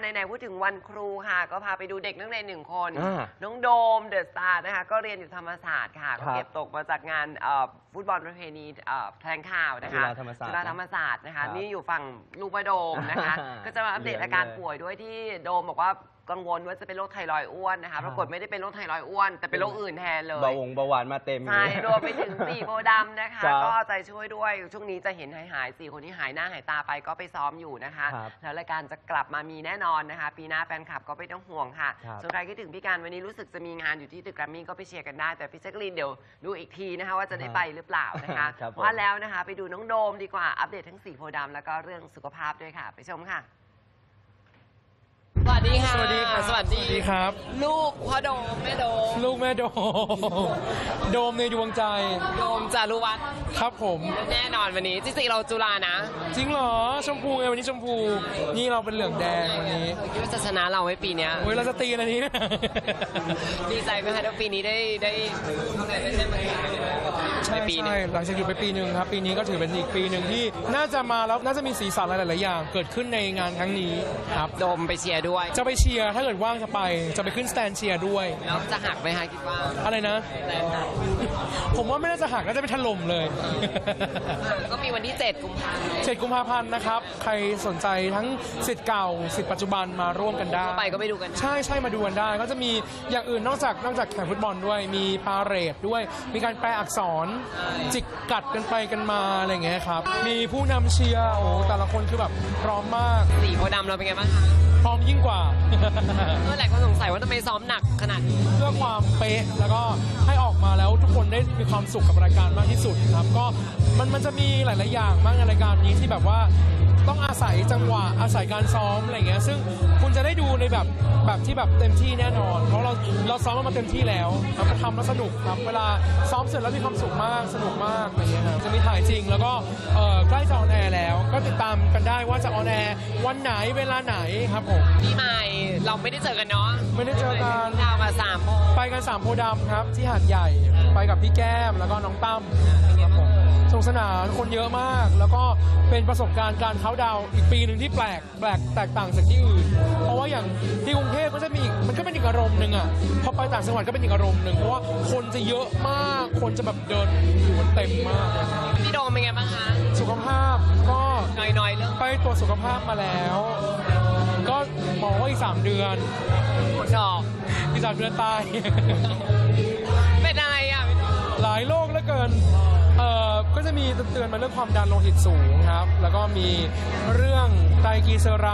ไหนๆพูดถึงวันครูค่ะ ก็พาไปดูเด็กนักเรียนหนึ่งคน อ่าน้องโดมเดอะสตาร์นะคะ ก็เรียนอยู่ธรรมศาสตร์ค่ะครัก็บเก็บตกมาจากงานเอ่อฟุตบอลประเพณีเอ่อแถลงข่าวนะคะจุฬาธรรมศาสตร์จุฬาธรรมศาสตร์นะคะครับนี่อยู่ฝั่งลูกประโดมนะคะอ่าก็จะมาอัปเดตเหลืองอาการเลยป่วยด้วยที่โดมบอกว่า กังวลว่าจะเป็นโรคไทรอยด์อ้วนนะคะครับปรากฏไม่ได้เป็นโรคไทรอยด์อ้วน แต่เป็นโรคอื่นแทนเลย เบาหวงเบาหวานมาเต็มใช่รวมไปถึงสี่โพธิ์ดำนะคะ ครับก็เอาใจช่วยด้วยช่วงนี้จะเห็นหายหายๆสี่คนที่หายหน้าหายตาไปก็ไปซ้อมอยู่นะคะ ครับแล้วรายการจะกลับมามีแน่นอนนะคะ ปีหน้าแฟนคลับก็ไม่ต้องห่วงค่ะครับส่วนใครคิดถึงพี่การวันนี้รู้สึกจะมีงานอยู่ที่ตึกแกรมมี่ก็ไปเชียร์กันได้แต่พี่แจ๊กกะลีนเดี๋ยวดูอีกทีนะคะ ว่าจะได้ไปหรือเปล่านะคะครับผม ว่าแล้วนะคะ ไปดูน้องโดมดีกว่าอัปเดตทั้งสี่โพธิ์ดำแล้วก็เรื่องสุขภาพด้วยค่ะ ไปชมค่ะสวัส ดีค่ะ สวัสดีครับ สวัสดีสวัสดีครับ ลูกพ่อโดมแม่โดมลูกแม่โดม โดมในดวงใจ โดมจารุวัฒน์ครับผม แน่นอนวันนี้จริงๆเราจุฬานะจริงเหรอ ชมพูไงวันนี้ชมพู นี่เราเป็นเหลืองแดงวันนี้คิดว่าจะชนะเราไหมปีเนี้ยโอ้ยเราจะตีอะไรนี้เนี่ยดีใจไหมคะที่ปีนี้ได้ได้ได้ได้มาในปีหนึงใช่หลังจากหยุดไปปีหนึ่งครับ ปีนี้ก็ถือเป็นอีกปีหนึ่งที่ น่าจะมาแล้วน่าจะมีสีสันหลายๆอย่าง เกิดขึ้นในงานครั้งนี้ครับ โดมไปเชียร์ด้วย จะไปเชียร์ถ้าเกิดว่างจะไปจะไปขึ้นสแตนเชียร์ด้วย แล้วจะหักไหมคะคิดว่าอะไรนะ ผมว่าไม่น่าจะหักน่าจะไปถล่มเลย ก็มีวันที่ 7 กุมภาพันธ์เจ็ดกุมภาพันธ์นะครับ ใครสนใจทั้งสิทธิ์เก่าสิทธิ์ปัจจุบันมาร่วมกันได้ก็ไปก็ไปดูกัน ใช่ใช่มาดูกันได้ ก็จะมีอย่างอื่นนอกจากนอกจากแข่งฟุตบอลด้วย มีพาเหรดด้วย มีการแปลอักษรจิกกัดกันไปกันมาอะไรอย่างเงี้ยครับ มีผู้นำเชียร์โอ้โหแต่ละคนคือแบบพร้อมมากสีโพธิ์ดำเราเป็นไงบ้างคะ พร้อมยิ่งกว่า เมื่อหลายคนสงสัยว่าทำไมซ้อมหนักขนาดนี้ เพื่อความเป๊ะแล้วก็ให้ออกมาแล้วทุกคนได้มีความสุขกับรายการมากที่สุดครับก็มันมันจะมีหลาย ๆ อย่างมากในรายการนี้ที่แบบว่าต้องอาศัยจังหวะอาศัยการซ้อมอะไรเงี้ยซึ่งคุณจะได้ดูในแบบแบบที่แบบเต็มที่แน่นอน เพราะเราเราซ้อมมาเต็มที่แล้วเราก็ทำแล้วสนุกครับเวลาซ้อมเสร็จแล้วมีความสุขมากสนุกมากอะไรเงี้ยครับจะมีถ่ายจริงแล้วก็เอ่อใกล้จะออนแอร์แล้ว ก็ติดตามกันได้ว่าจะออนแอร์วันไหนเวลาไหนครับผม พี่ใหม่เราไม่ได้เจอกันเนาะไม่ได้เจอกันดาวกับสามโมงไปกันสามโพธิ์ดำครับที่หาดใหญ่ไปกับพี่แก้มแล้วก็น้องตั้มครับผมสนุกสนานคนเยอะมาก แล้วก็เป็นประสบการณ์การเขาน์ดาวน์อีกปีหนึ่งที่แปลกแปลกแตกต่างจากที่อื่น เพราะว่าอย่างที่กรุงเทพ ก็จะมีอีกมันก็เป็นอีกอารมณ์หนึ่งอะพอไปต่างจังหวัดก็เป็นอีกอารมณ์หนึ่งเพราะว่าคนจะเยอะมาก คนจะแบบเดินอยู่กันเต็มมากเลยพี่โดมเป็นไงบ้างคะสุขภาพก็หน่อยๆเรื่องไปตรวจสุขภาพมาแล้ว ก็บอกว่าอีกสามเดือนผลดอกอีกสามเดือนตาย เป็นอะไรอะพี่โดมหลายโรคเหลือเกิน เอ่อ ก็จะมีเตือนมาเรื่องความดันโลหิตสูงครับ แล้วก็มีเรื่อง ไตรกลีเซอไร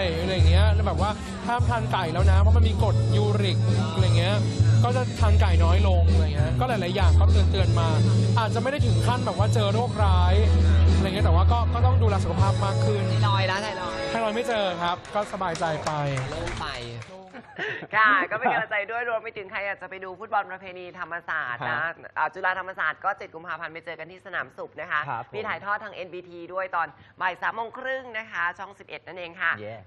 ด์อะไรอย่างเงี้ยแล้วแบบว่าห้ามทานไก่แล้วนะ เพราะมันมีกรดยูริกอะไรเงี้ยก็จะทานไก่น้อยลงอะไรเงี้ยก็หลาย ๆ อย่างก็เตือนเตือนมา อาจจะไม่ได้ถึงขั้นแบบว่าเจอโรคร้ายอะไรเงี้ยแต่ว่าก็ก็ต้องดูแลสุขภาพมากขึ้น ไทรอยด์แล้วไทรอยด์ ถ้าเราไม่เจอครับ ก็สบายใจไป โล่งไป ค่ะก็เป็นกำลังใจด้วยรวมไปถึงใครอยากจะไปดูฟุตบอลประเพณีธรรมศาสตร์นะอ่าจุฬาธรรมศาสตร์ก็7กุมภาพันธ์ไปเจอกันที่สนามสุขนะคะ ครับผม มีถ่ายทอดทาง NBT ด้วยตอนบ่ายสามโมงครึ่งนะคะ ช่อง 11 นั่นเองค่ะ Yeah